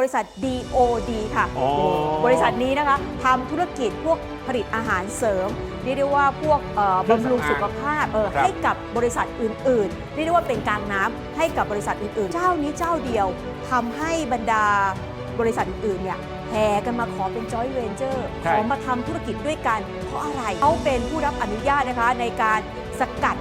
บริษัท DOD ค่ะ อ๋อบริษัทนี้นะคะทำธุรกิจพวกผลิตอาหารเสริมเรียกได้ว่าพวกเอ่อเครื่องบำรุงสำอางสุขภาพเออครับ ให้กับบริษัทอื่นๆเรียกได้ว่าเป็นกลางน้ำให้กับบริษัทอื่นๆ เจ้านี้เจ้าเดียวทำให้บรรดาบริษัทอื่นๆเนี่ยแห่กันมาขอเป็นจอยเวนเจอร์ใช่ขอมาทำธุรกิจด้วยกัน เพราะอะไรเขาเป็นผู้รับอนุญาตนะคะในการสกัด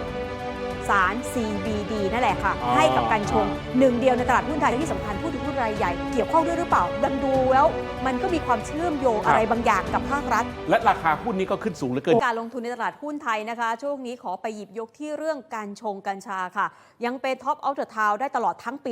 สาร CBD นั่นแหละค่ะให้กับกัญชงหนึ่งเดียวในตลาดหุ้นไทยและที่สำคัญผู้ถือหุ้น รายใหญ่เกี่ยวข้องด้วยหรือเปล่าดังดูแล้ว มันก็มีความเชื่อมโยงครับอะไรบางอย่างกับภาครัฐ และราคาหุ้นนี้ก็ขึ้นสูงเหลือเกิน การลงทุนในตลาดหุ้นไทยนะคะ ช่วงนี้ขอไปหยิบยกที่เรื่องการชงกัญชาค่ะ ยังเป็นท็อปเอา t เ r อร์ทาวได้ตลอดทั้งปี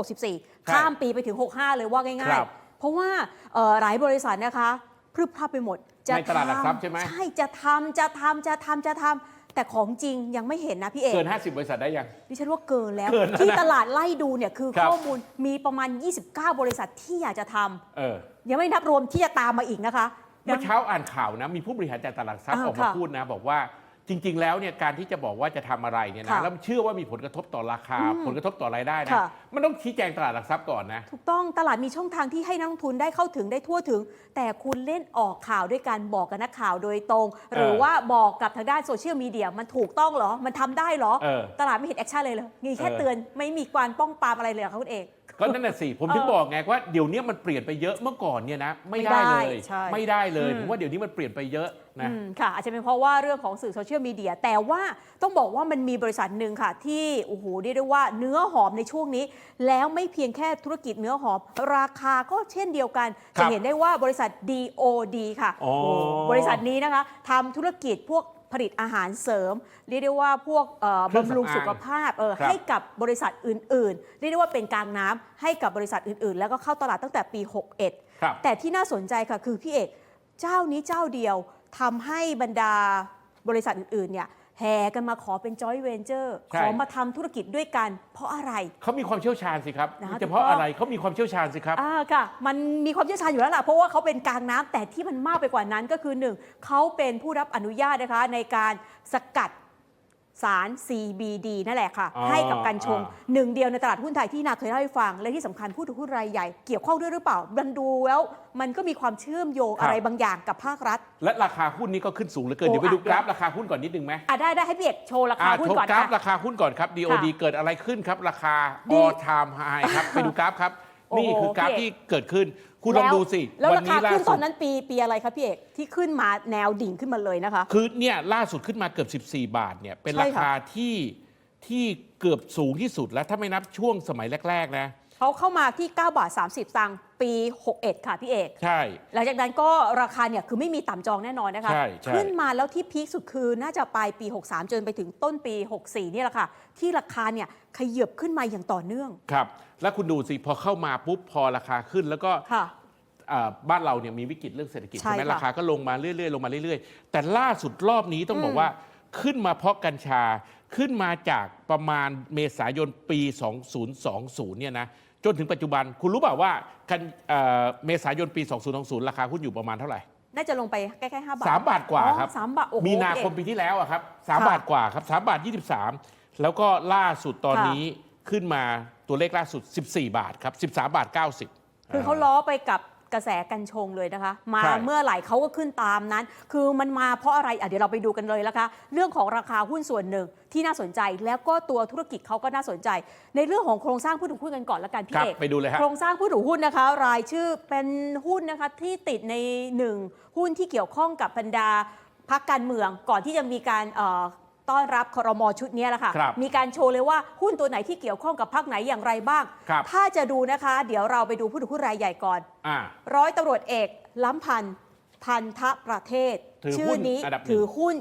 2564 ข้ามปีไปถึง 65 เลยว่าง่าคยรับๆเพราะว่าเอ่อหลายบริษัทนะคะพรึบพรับไปหมดในตลาดหลักทรัพย์ใช่ไหมใช่จะทำจะทำจะทำจะทำ แต่ของจริงยังไม่เห็นนะพี่เอกเกิน 50 บริษัทได้ยัง ดิฉันว่าเกินแล้ว เกินแล้วนะที่ตลาดไล่ดูเนี่ยคือครับ ข้อมูลมีประมาณ 29 บริษัทที่อยากจะทำเออ ยังไม่นับรวมที่จะตามมาอีกนะคะ เมื่อเช้าอ่านข่าวนะ มีผู้บริหารจากตลาดหลักทรัพย์อ่าออกมาค่ะพูดนะ บอกว่าจริง ๆ แล้วเนี่ยการที่จะบอกว่าจะทำอะไรเนี่ยนะค่ะแล้วเชื่อว่ามีผลกระทบต่อราคา อืมผลกระทบต่อรายได้นะ ค่ะมันต้องชี้แจงตลาดหลักทรัพย์ก่อนนะ ถูกต้องตลาดมีช่องทางที่ให้นักลงทุนได้เข้าถึงได้ทั่วถึง แต่คุณเล่นออกข่าวด้วยการบอกกับนักข่าวโดยตรง หรือว่าบอกกับทางด้านโซเชียลมีเดียมันถูกต้องเหรอ มันทำได้เหรอ เออ ตลาดไม่เห็นแอคชั่นเลยเลยมีแค่เออเตือนไม่มีการป้องปรามอะไรเลยเหรอคะคุณเอก ก็นั่นน่ะสิ ผมถึงเออบอกไงว่าเดี๋ยวนี้มันเปลี่ยนไปเยอะเมื่อก่อนเนี่ยนะไม่ไม่ได้ได้เลย ใช่ไม่ได้เลยอืม ผมว่าเดี๋ยวนี้มันเปลี่ยนไปเยอะนะ อืมค่ะอาจจะเป็นเพราะว่าเรื่องของสื่อโซเชียลมีเดียแต่ว่าต้องบอกว่ามันมีบริษัทหนึ่งค่ะ ที่โอ้โหเรียกได้ว่าเนื้อหอมในช่วงนี้แล้วไม่เพียงแค่ธุรกิจเนื้อหอม ราคาก็เช่นเดียวกัน ครัจะบเห็นได้ว่าบริษัท DOD ค่ะ อ๋อโอ้บริษัทนี้นะคะทำธุรกิจพวกผลิตอาหารเสริม เรียกได้ว่าพวกเอ่อเครื่องสำอางบำรุงสุขภาพเออครับ ให้กับบริษัทอื่น ๆ เรียกได้ว่าเป็นกลางน้ำให้กับบริษัทอื่น ๆ แล้วก็เข้าตลาดตั้งแต่ปี 61 ครับ แต่ที่น่าสนใจค่ะคือพี่เอก เจ้านี้เจ้าเดียวทำให้บรรดาบริษัทอื่นๆเนี่ย แห่กันมาขอเป็นจอยเวนเจอร์ใช่ขอมาทำธุรกิจด้วยกัน เพราะอะไร เขามีความเชี่ยวชาญสิครับนะไม่เฉพาะถูกต้องอะไรเขามีความเชี่ยวชาญสิครับ อ่าค่ะ มันมีความเชี่ยวชาญอยู่แล้วล่ะ เพราะว่าเขาเป็นกลางน้ำแต่ที่มันมากไปกว่านั้นก็คือหนึ่งเขาเป็นผู้รับอนุญาตนะคะในการสกัด สาร CBD นั่นแหละค่ะ อ๋อให้กับกัญชง อ่าหนึ่งเดียวในตลาดหุ้นไทยที่นาเคยเล่าให้ฟัง และที่สำคัญผู้ถือหุ้นรายใหญ่เกี่ยวข้องด้วยหรือเปล่าดันดูแล้ว มันก็มีความเชื่อมโยงอะไรบางอย่างกับภาครัฐ และราคาหุ้นนี้ก็ขึ้นสูงเหลือเกิน โอ้เดี๋ยวไปดูอะ กราฟราคาหุ้นก่อนนิดนึงไหมอะได้ได้ให้พี่เอกโชว์ราคาอ่าหุ้นโชว์ก่อนกราฟค่ะ ราคาหุ้นก่อนครับ DOD ค่ะเกิดอะไรขึ้นครับ ราคา ดี all time high ครับ ไปดูกราฟครับโอ้โห นี่คือกราฟพี่เอกที่เกิดขึ้น คุณลองแล้วดูสิแล้ววัราคานี้ล่าขึ้นตสุอดนนั้นปีปีอะไรครับพี่เอกที่ขึ้นมาแนวดิ่งขึ้นมาเลยนะคะ คือเนี่ยล่าสุดขึ้นมาเกือบ 14 บาทเนี่ยเป็นใช่ราค่ะคาที่ที่เกือบสูงที่สุดแล้วถ้าไม่นับช่วงสมัยแรก ๆ นะ เขาเข้ามาที่ 9 บาท 30สตางค์ปี 61 ค่ะพี่เอก ใช่ หลังจากนั้นก็ราคาเนี่ยคือไม่มีต่ำจองแน่นอนนะคะ ใช่ใช่ ขึ้นมาแล้วที่พีคสุดคือน่าจะปลายปี 63 จนไปถึงต้นปี 64 เนี่ยแหละค่ะ ที่ราคาเนี่ยขยับขึ้นมาอย่างต่อเนื่อง ครับ แล้วคุณดูสิพอเข้ามาปุ๊บพอราคาขึ้นแล้วก็ค่ะ อ่าบ้านเราเนี่ยมีวิกฤตเรื่องเศรษฐกิจใช่ใช่ไหมค่ะราคาก็ลงมาเรื่อยๆลงมาเรื่อยๆ แต่ล่าสุดรอบนี้ต้องบออืกมว่าขึ้นมาเพราะกัญชาขึ้นมาจากประมาณเมษายนปี 2020 เนี่ยนะ จนถึงปัจจุบันคุณรู้เปล่าว่ากันเอ่อเมษายนปี 2020 ราคาหุ้นอยู่ประมาณเท่าไหร่น่าจะลงไปใกล้ๆ5บาทสามบาทกว่าครับอ๋อสามบาทโอ้โหมีนาคมพี่เอก ปีที่แล้วอะครับสามค่ะ บาทกว่าครับสามบาท23แล้วก็ล่าสุดตอนค่ะนี้ขึ้นมาตัวเลขล่าสุด 14 บาทครับ13บาท90 คือเขาล้อไปกับ กระแสกัญชงเลยนะคะ มาใช่ เมื่อไหร่เขาก็ขึ้นตามนั้น คือมันมาเพราะอะไรอะเดี๋ยวเราไปดูกันเลยนะคะ เรื่องของราคาหุ้นส่วนหนึ่งที่น่าสนใจ แล้วก็ตัวธุรกิจเขาก็น่าสนใจ ในเรื่องของโครงสร้างผู้ถือหุ้นกันก่อนละกันพี่ครับเอก ไปดูเลยฮะ โครงสร้างผู้ถือหุ้นนะคะ รายชื่อเป็นหุ้นนะคะที่ติดในหนึ่งหุ้นที่เกี่ยวข้องกับบรรดาพักการเมืองก่อนที่จะมีการเอ่อ ต้อนรับครมชุดนี้แหละค่ะ ครับมีการโชว์เลยว่าหุ้นตัวไหนที่เกี่ยวข้องกับพักไหนอย่างไรบ้าง ครับ ถ้าจะดูนะคะ เดี๋ยวเราไปดูผู้ถือหุ้นรายใหญ่ก่อน อ่า ร้อยตำรวจเอก ล้ำพันธ์พันธประเทศ ถือหุ้นชื่อนี้อันดับหนึ่ง ถือหุ้น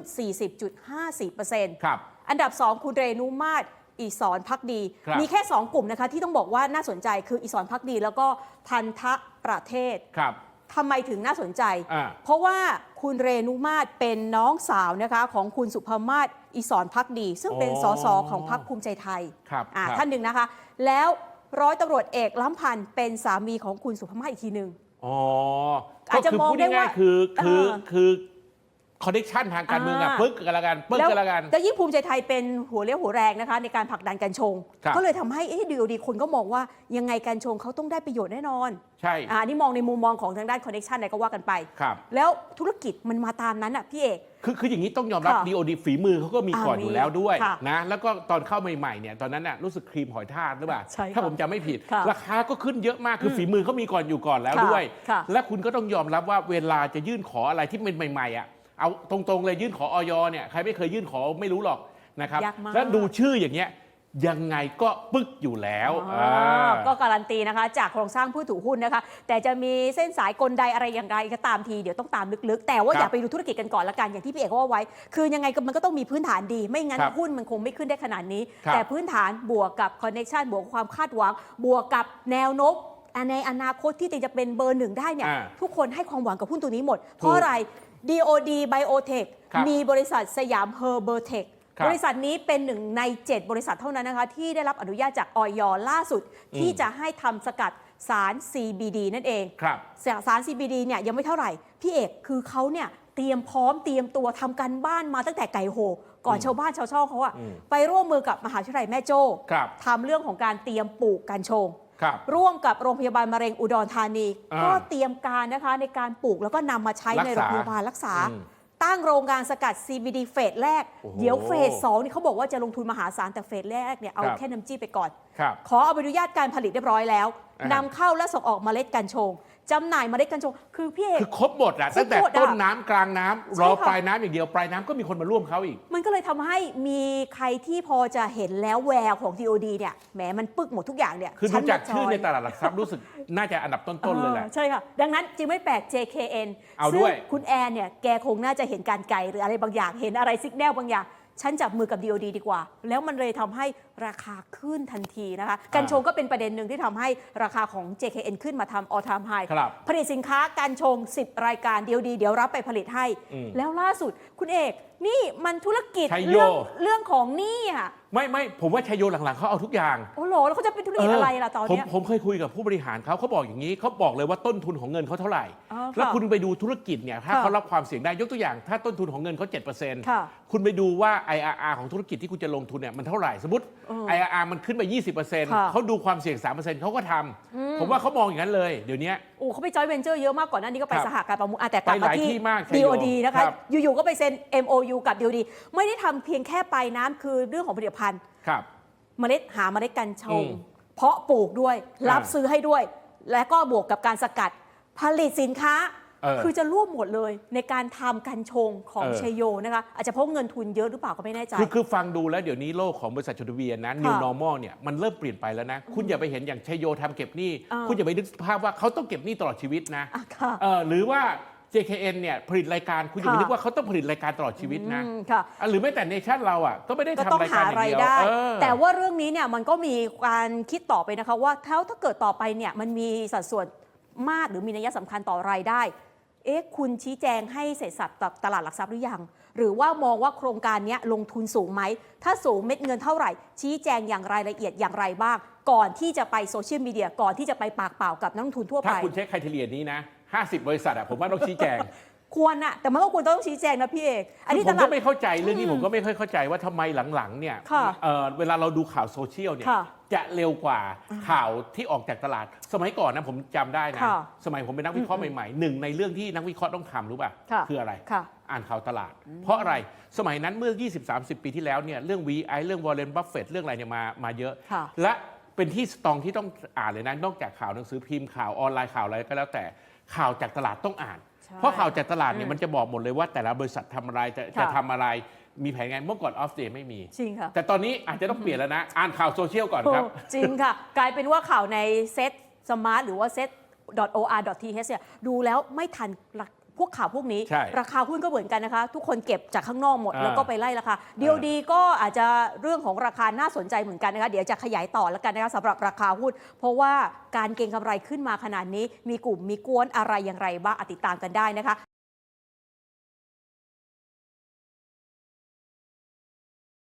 40.54%ครับ อันดับ 2 คุณเรนุมาศอีสอนพักดี ครับมีแค่ 2 กลุ่มนะคะ ที่ต้องบอกว่าน่าสนใจคืออีสอนพักดี แล้วก็พันธประเทศ ครับ ทำไมถึงน่าสนใจ อ่า เพราะว่าคุณเรนุมาศเป็นน้องสาวนะคะของคุณสุภมาศอีสอนพักดี ซึ่งเป็นอ๋อสสของพรรคภูมิใจไทย ครับอ่าครับท่านหนึ่งนะคะ แล้วร้อยตำรวจเอกล้ำพันธ์เป็นสามีของคุณสุภมาศอีกทีหนึ่ง อ๋ออาจจะก็คืมองพูดได้ว่าง่ายๆคือคือเออ คือ คอนเนคชั่นทางการเมืองอะอ่า ปึ๊กกันละกันปึ๊กกันละกัน แล้วยิ่งภูมิใจไทยเป็นหัวเรี่ยวหัวแรงนะคะ ในการผลักดันกัญชง ครับ ก็เลยทำให้ดีโอดีคนก็มองว่ายังไงกัญชงเขาต้องได้ประโยชน์แน่นอนใช่อ่านี่มองในมุมมองของทางด้านคอนเนคชันอะไรก็ว่ากันไป ครับ แล้วธุรกิจมันมาตามนั้นอะพี่เอก คือคืออย่างนี้ต้องยอมรับค่ะดีโอดีฝีมือเขาก็มีอ่าก่อนมีอยู่แล้วด้วยค่ะนะแล้วก็ตอนเข้าใหม่ๆเนี่ยตอนนั้นน่ะรู้สึกครีมหอยทากหรือเปล่าใช่ค่ะถ้าผมจำไม่ผิด ค่ะราคาก็ขึ้นเยอะมากคืออมฝีมือเขามีก่อนอยู่ก่อนแล้วค่ะด้วย ค่ะและคุณก็ต้องยอมรับว่าเวลาจะยื่นขออะไรที่เป็นใหม่ๆอะ เอาตรงๆเลยยื่นขอออยเนี่ยใครไม่เคยยื่นขอไม่รู้หรอกนะครับยากมาก แล้วดูชื่ออย่างเงี้ยยังไงก็ปึ๊กอยู่แล้วอ๋อาก็การันตีนะคะ จากโครงสร้างผู้ถือหุ้นนะคะ แต่จะมีเส้นสายกลใดอะไรอย่างไรก็ตามทีเดี๋ยวต้องตามลึกๆ แต่ว่าครับอย่าไปดูธุรกิจกันก่อนละกันอย่างที่พี่เอกว่าไว้ คือยังไงก็มันก็ต้องมีพื้นฐานดี ไม่งั้นครับหุ้นมันคงไม่ขึ้นได้ขนาดนี้ ครับแต่พื้นฐานบวกกับคอนเน็ชันบวกกับความคาดหวัง บวกกับแนวโน้มในอนาคตที่จะเป็นเบอร์หนึ่งได้เนี่ยอ่าทุกคนให้ความหวังกับหุ้นตัวนี้หมด เพถูราะกอะไร DOD Biotech ครับมีบริษัทสยาม Herbertech ครับบริษัทนี้เป็นหนึ่งใน 7 บริษัทเท่านั้นนะคะ ที่ได้รับอนุญาตจากออยล่าสุดที่จะให้ทำสกัดสาร CBD นั่นเอง ครับ สาร CBD เนี่ยยังไม่เท่าไหร่ พี่เอกคือเขาเนี่ยเตรียมพร้อมเตรียมตัวทำกันบ้านมาตั้งแต่ไก่โห ก่อนอืมชาวบ้านชาวช่องเขาอะอืม ไปร่วมมือกับมหาวิทยาลัยแม่โจ้ครับ ทำเรื่องของการเตรียมปลูกกัญชง ครับร่วมกับโรงพยาบาลมะเร็งอุดรธานี อ่าก็เตรียมการนะคะในการปลูกแล้วก็นำมาใช้รักษาในโรงพยาบาลรักษา อืมตั้งโรงงานสกัด CBD เฟสแรก โอ้โหเดี๋ยวเฟสสองนี่เขาบอกว่าจะลงทุนมหาศาลแต่เฟสแรกเนี่ยเอาครับ แค่น้ำจิ้มไปก่อน ครับ ขอเอาใบอนุญาตการผลิตเรียบร้อยแล้วอ่านำเข้าและส่งออกเมล็ดกัญชง จำหน่ายเมล็ดกัญชงคือพี่เอก คือครบหมดอะครบหมดตั้งแต่อะต้นน้ำกลางน้ำใช่รอค่ะ ปลายน้ำอย่างเดียวปลายน้ำก็มีคนมาร่วมเขาอีก มันก็เลยทำให้มีใครที่พอจะเห็นแล้วแววของ DOD เนี่ยแหมมันปึกหมดทุกอย่างเนี่ยคือดูชั้นจากมชื่อจยในตลาดหลักทรัพย์รู้สึกน่าจะอันดับต้นๆเลยแหละ ออใช่ค่ะ ดังนั้นจึงไม่แปลก JKN เอาด้วย ซึ่งคุณแอนเนี่ยแกคงน่าจะเห็นการไกลหรืออะไรบางอย่างเห็นอะไรสิกแนลบางอย่าง ฉันจับมือกับ DOD ดีกว่า แล้วมันเลยทำให้ราคาขึ้นทันทีนะคะ กัญชงก็เป็นประเด็นหนึ่งที่ทำให้ราคาของ JKN ขึ้นมาทำ all time high ครับผลิตสินค้ากัญชง 10 รายการ DOD เดี๋ยวรับไปผลิตให้ อืมแล้วล่าสุดคุณเอกนี่มันธุรกิจชัยโย เรื่องเรื่องของหนี้อะ ไม่ไม่ผมว่าชัยโยหลังๆเขาเอาทุกอย่างโอ้โหแล้วเขาจะเป็นธุรกิจอะไรล่ะตอนผมเนี้ย ผมเคยคุยกับผู้บริหารเขาเขาบอกอย่างนี้เขาบอกเลยว่าต้นทุนของเงินเขาเท่าไหร่ อ๋อค่ะแล้วคุณไปดูธุรกิจเนี่ยถ้าค่ะเขารับความเสี่ยงได้ยกตัวอย่าง ถ้าต้นทุนของเงินเขาค่ะ 7%คุณไปดูว่า IRR ของธุรกิจที่คุณจะลงทุนเนี่ยมันเท่าไหร่สมมติเออ IRR มันขึ้นไปค่ะ20%เขาดูความเสี่ยง 3%เขาก็ทำผมว่าเขามองอย่างนั้นเลย เดี๋ยวนี้โอ้เขาไปจอยเวนเจอร์เยอะมากก่อนหน้านี้ก็ไปครับสหการประมูลอะแต่กลับไปหมาลายที่ที่มากชัยโย DOD นะคะ ครับ อยู่ๆก็ไปเซ็น MOU กับ DOD ไม่ได้ทำเพียงแค่ปลายน้ำคือเรื่องของผลิตภัณฑ์ ครับ เมล็ดหาเมล็ดกัญชง อืมเพาะปลูกด้วย รับอ่า ซื้อให้ด้วย และก็บวกกับการสกัด ผลิตสินค้าเออ คือจะร่วมหมดเลยในการทำกัญชงของเออชัยโยนะคะอาจจะเพราะเงินทุนเยอะหรือเปล่าก็ไม่แน่ใจ คือคือฟังดูแล้วเดี๋ยวนี้โลกของบริษัทจดทะเบียนนะ New ค่ะ Normal เนี่ยมันเริ่มเปลี่ยนไปแล้วนะ คุณอย่าไปเห็นอย่างชัยโยทำเก็บหนี้อ่าคุณอย่าไปนึกภาพว่าเขาต้องเก็บหนี้ตลอดชีวิตนะอะค่ะเออหรือว่า JKN เนี่ยผลิตรายการคุณอย่าไปค่ะนึกว่าเขาต้องผลิตรายการตลอดชีวิตนะอืมค่ะอะหรือแม้แต่เนชั่นเราอะก็ไม่ได้ก็ทำต้องรายหาการอย่างรายเดียวได้เออแต่ว่าเรื่องนี้เนี่ยมันก็มีการคิดต่อไปนะคะว่าถ้าถ้าเกิดต่อไปเนี่ยมันมีสัดส่วนมากหรือมีนัยสำคัญต่อรายได้ เอ๊ะคุณชี้แจงให้เสร็จสับกับตลาดหลักทรัพย์หรือยัง หรือว่ามองว่าโครงการเนี้ยลงทุนสูงไหม ถ้าสูงเม็ดเงินเท่าไหร่ ชี้แจงอย่างรายละเอียดอย่างไรบ้าง ก่อนที่จะไปโซเชียลมีเดียก่อนที่จะไปปากเปล่ากับนักลงทุนทั่วถ้าไปคุณใช้ครทีเรียนี้นะ 50 บริษัทอะผมว่าต้องชี้แจง ควรอะแต่มันก็ควรต้องชี้แจงนะพี่เอกอันคือนี้ผตมลาก็ดไม่เข้าใจเรื่องนี้ผมก็ไม่ค่อยเข้าใจว่าทำไมหลังๆเนี่ยค่ะเอ่อเวลาเราดูข่าวโซเชียลเนี่ยค่ะ จะเร็วกว่าข่าวที่ออกจากตลาด สมัยก่อนนะผมจำได้นะ ค่ะสมัยผมเป็นนักวิเคราะห์ใหม่ๆหนึ่งในเรื่องที่นักวิเคราะห์ต้องทำรู้ป่ะค่ะ คืออะไร ค่ะ อ่านข่าวตลาด เพราะอะไรสมัยนั้นเมื่อ 20-30 ปีที่แล้วเนี่ยเรื่อง VI เรื่องวอร์เรนบัฟเฟตเรื่องอะไรเนี่ยมามาเยอะ ค่ะ และเป็นที่สตองที่ต้องอ่านเลยนะ นอกจากข่าวหนังสือพิมพ์ข่าวออนไลน์ข่าวอะไรก็แล้วแต่ข่าวจากตลาดต้องอ่านใช่ เพราะข่าวจากตลาดเนี่อืยมมันจะบอกหมดเลยว่าแต่ละบริษัททำอะไรจะค่ะจะทำอะไรมีแผนไงเมื่อก่อนออฟเดย์ไม่มีจริงค่ะแต่ตอนนี้อาจจะต้องเปลี่ยนแล้วนะ อ่านข่าวโซเชียลก่อนครับโอ้จริงค่ะ กลายเป็นว่าข่าวในเซ็ตสมาร์ทหรือว่าเซ็ต .or.th เนี่ยดูแล้วไม่ทัน พวกข่าวพวกนี้ ใช่ราคาหุ้นก็เหมือนกันนะคะ ทุกคนเก็บจากข้างนอกหมด อ่าแล้วก็ไปไล่ราคาเดียวดีก็อาจจะเรื่องของราคาน่าสนใจเหมือนกันนะคะเดี๋ยวจะขยายต่อแล้วกันนะคะสำหรับราคาหุ้น เพราะว่าการเก็งกำไรขึ้นมาขนาดนี้ มีกลุ่มมีกวนอะไรอย่างไรบ้างอะติดตามกันได้นะคะ